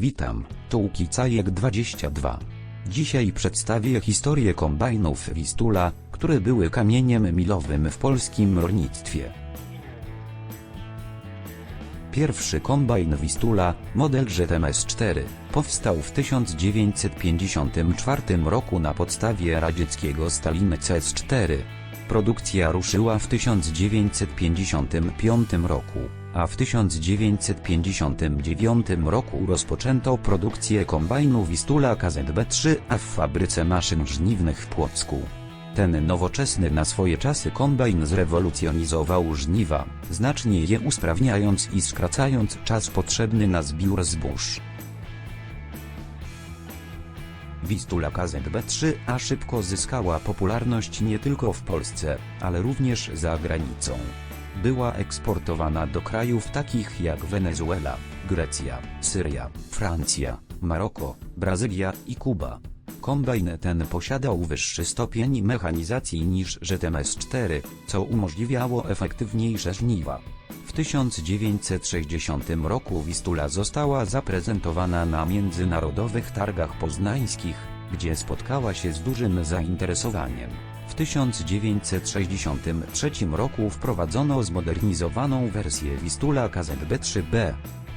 Witam, tu Łukicajek22. Dzisiaj przedstawię historię kombajnów Wistula, które były kamieniem milowym w polskim rolnictwie. Pierwszy kombajn Wistula, model ZMS-4, powstał w 1954 roku na podstawie radzieckiego Staliny CS-4. Produkcja ruszyła w 1955 roku, a w 1959 roku rozpoczęto produkcję kombajnu Wistula KZB-3A w fabryce maszyn żniwnych w Płocku. Ten nowoczesny na swoje czasy kombajn zrewolucjonizował żniwa, znacznie je usprawniając i skracając czas potrzebny na zbiór zbóż. Wistula KZB-3A szybko zyskała popularność nie tylko w Polsce, ale również za granicą. Była eksportowana do krajów takich jak Wenezuela, Grecja, Syria, Francja, Maroko, Brazylia i Kuba. Kombajn ten posiadał wyższy stopień mechanizacji niż ZMS-4, co umożliwiało efektywniejsze żniwa. W 1960 roku Wistula została zaprezentowana na międzynarodowych targach poznańskich, gdzie spotkała się z dużym zainteresowaniem. W 1963 roku wprowadzono zmodernizowaną wersję Wistula KZB-3B.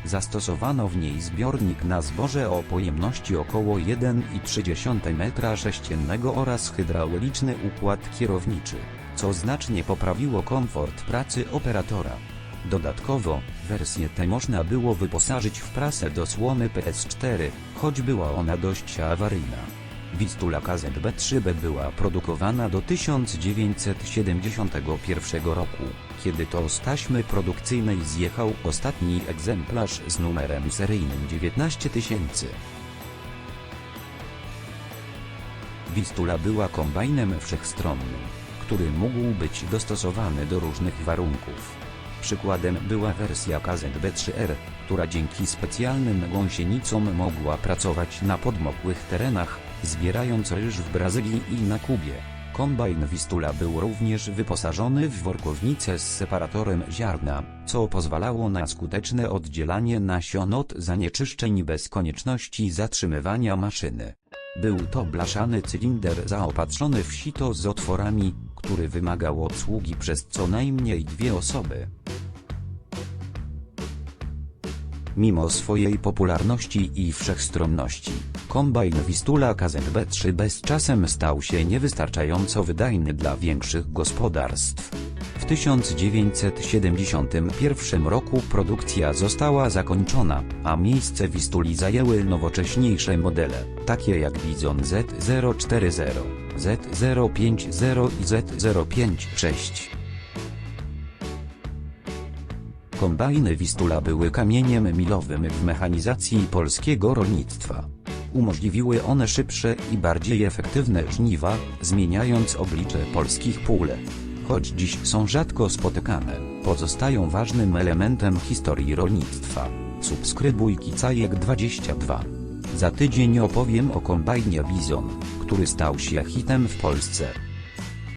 Zastosowano w niej zbiornik na zboże o pojemności około 1,3 m3 oraz hydrauliczny układ kierowniczy, co znacznie poprawiło komfort pracy operatora. Dodatkowo, wersję tę można było wyposażyć w prasę do słony PS4, choć była ona dość awaryjna. Wistula KZB-3B była produkowana do 1971 roku, kiedy to z taśmy produkcyjnej zjechał ostatni egzemplarz z numerem seryjnym 19000. Wistula była kombajnem wszechstronnym, który mógł być dostosowany do różnych warunków. Przykładem była wersja KZB-3R, która dzięki specjalnym gąsienicom mogła pracować na podmokłych terenach, zbierając ryż w Brazylii i na Kubie. Kombajn Wistula był również wyposażony w workownicę z separatorem ziarna, co pozwalało na skuteczne oddzielanie nasion od zanieczyszczeń bez konieczności zatrzymywania maszyny. Był to blaszany cylinder zaopatrzony w sito z otworami, który wymagał obsługi przez co najmniej dwie osoby. Mimo swojej popularności i wszechstronności, kombajn Wistula KZB-3 z czasem stał się niewystarczająco wydajny dla większych gospodarstw. W 1971 roku produkcja została zakończona, a miejsce Wistuli zajęły nowocześniejsze modele, takie jak Bizon Z040, Z050 i Z056. Kombajny Wistula były kamieniem milowym w mechanizacji polskiego rolnictwa. Umożliwiły one szybsze i bardziej efektywne żniwa, zmieniając oblicze polskich pól. Choć dziś są rzadko spotykane, pozostają ważnym elementem historii rolnictwa. Subskrybuj Kicajek22. Za tydzień opowiem o kombajnie Bizon, który stał się hitem w Polsce.